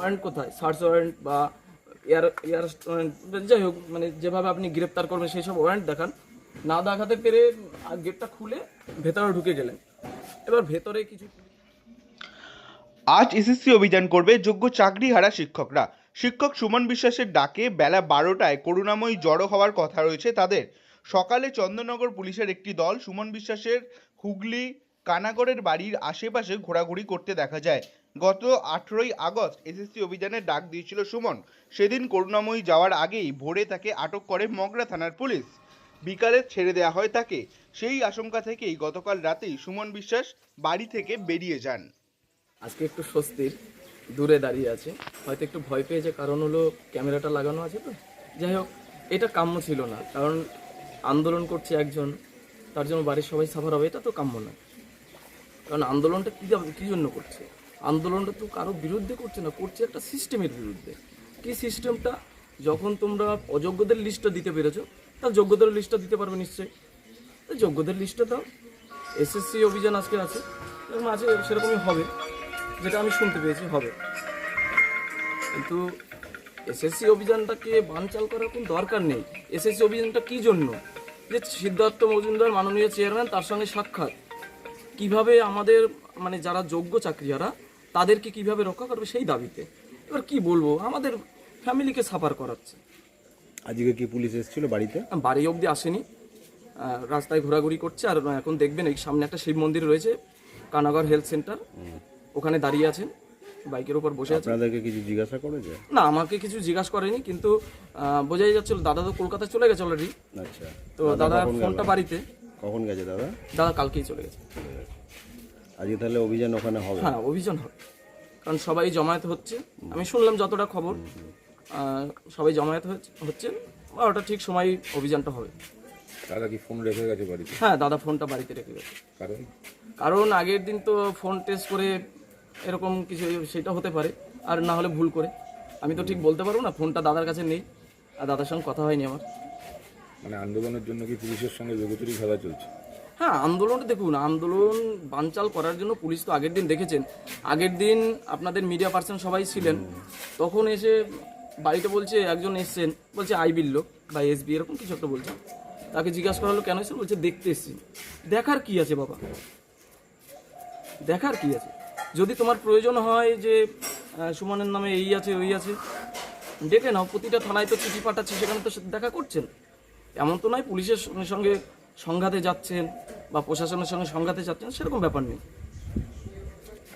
Warrant কোথায়? Search warrant বা air air যাই হোক মানে যেভাবে আপনি গ্রেপ্তার করবেন সেই সব ওয়ারেন্ট দেখান। না দেখাতে পেরে গেটটা খুলে ভেতরে ঢুকে গেলেন। এবার ভেতরে কিছু আজ এসএসসি অভিযান করবে যোগ্য চাকরি হারা শিক্ষকরা। শিক্ষক সুমন বিশ্বাসের ডাকে বেলা বারোটায় করুণাময়ী জড়ো হওয়ার কথা রয়েছে তাদের। সকালে চন্দননগর পুলিশের একটি দল সুমন বিশ্বাসের হুগলি কানাগড়ের বাড়ির আশেপাশে ঘোরাঘুরি করতে দেখা যায়। গত আঠেরোই আগস্ট এসএসসি অভিযানের ডাক দিয়েছিল সুমন। সেদিন করুণাময়ী যাওয়ার আগেই ভোরে তাকে আটক করে মগরা থানার পুলিশ। বিকালে ছেড়ে দেওয়া হয় তাকে। সেই আশঙ্কা থেকেই গতকাল রাতেই সুমন বিশ্বাস বাড়ি থেকে বেরিয়ে যান। আজকে একটু স্বস্তির দূরে দাঁড়িয়ে আছে। হয়তো একটু ভয় পেয়েছে কারণ হলো ক্যামেরাটা লাগানো আছে তো। যাই হোক, এটা কাম্য ছিল না, কারণ আন্দোলন করছে একজন, তার জন্য বাড়ির সবাই সাফার হবে, এটা তো কাম্য না। কারণ আন্দোলনটা কী কী জন্য করছে? আন্দোলনটা তো কারও বিরুদ্ধে করছে না, করছে একটা সিস্টেমের বিরুদ্ধে। কী সিস্টেমটা যখন তোমরা অযোগ্যদের লিস্টটা দিতে পেরেছ তার যোগ্যদের লিস্টটা দিতে পারবে নিশ্চয়ই। যোগ্যদের লিস্টটা দাও। এসএসসি অভিযান আজকে আছে এরকম আছে সেরকমই হবে, যেটা আমি শুনতে পেয়েছি, হবে। কিন্তু এসএসসি অভিযানটাকে বানচাল করার কোনো দরকার নেই। এসএসসি অভিযানটা কী জন্য? যে সিদ্ধার্থ মজুমদার মাননীয় চেয়ারম্যান তার সঙ্গে সাক্ষাৎ। কীভাবে আমাদের মানে যারা যোগ্য চাকরিয়ারা তাদেরকে কীভাবে রক্ষা করবে সেই দাবিতে? এবার কি বলব আমাদের ফ্যামিলিকে সাফার করাচ্ছে। আজকে কি পুলিশ এসেছিল বাড়িতে? বাড়ি অবধি আসেনি। রাস্তায় ঘোরাঘুরি করছে আর এখন দেখবেন এই সামনে একটা শিব মন্দির রয়েছে কানাগর হেলথ সেন্টার। ওখানে দাঁড়িয়ে আছেন বাইকের উপর বসে আপনাদেরকে কিছু জিজ্ঞাসা করেছে? না আমাকে কিছু জিজ্ঞাসা করেনি কিন্তু বোঝাই যাচ্ছিল দাদা তো কলকাতায় চলে গেছে অলরেডি আচ্ছা। তো দাদার ফোনটা বাড়িতে। কখন গেছে দাদা? দাদা কালকেই চলে গেছে। আজকে তাহলে অভিযান ওখানে হবে। হ্যাঁ অভিযান হবে। কারণ সবাই জমায়েত হচ্ছে। আমি শুনলাম যতটা খবর সবাই জমায়েত হচ্ছে- বারোটা ঠিক সময় অভিযানটা হবে। দাদা কি ফোন রেখে গেছে বাড়িতে? হ্যাঁ দাদা ফোনটা বাড়িতে রেখে গেছে। কারণ? কারণ আগের দিন তো ফোন টেস্ট করে এরকম কিছু সেটা হতে পারে আর না হলে ভুল করে। আমি তো ঠিক বলতে পারব না ফোনটা দাদার কাছে নেই আর দাদার সঙ্গে কথা হয়নি আমার। মানে আন্দোলনের জন্য কি পুলিশের সঙ্গে যোগচুরি খেলা চলছে? হ্যাঁ আন্দোলনটা দেখুন, আন্দোলন বানচাল করার জন্য পুলিশ তো আগের দিন দেখেছেন। আগের দিন আপনাদের মিডিয়া পার্সন সবাই ছিলেন। তখন এসে বাড়িতে বলছে, একজন এসছেন, বলছে, আই আইবির লোক বা এসবি এরকম কিছু একটা বলছে। তাকে জিজ্ঞাসা করা হলো, কেন এসেছেন? বলছে, দেখতে এসেছি। দেখার কি আছে বাবা? দেখার কি আছে? যদি তোমার প্রয়োজন হয় যে সুমনের নামে এই আছে, ওই আছে ডেকে নাও। প্রতিটা থানায় তো চিঠি পাঠাচ্ছে, সেখানে তো দেখা করছেন। এমন তো নয়, পুলিশের সঙ্গে সংঘাতে যাচ্ছেন বা প্রশাসনের সঙ্গে সংঘাতে যাচ্ছেন সেরকম ব্যাপার নেই।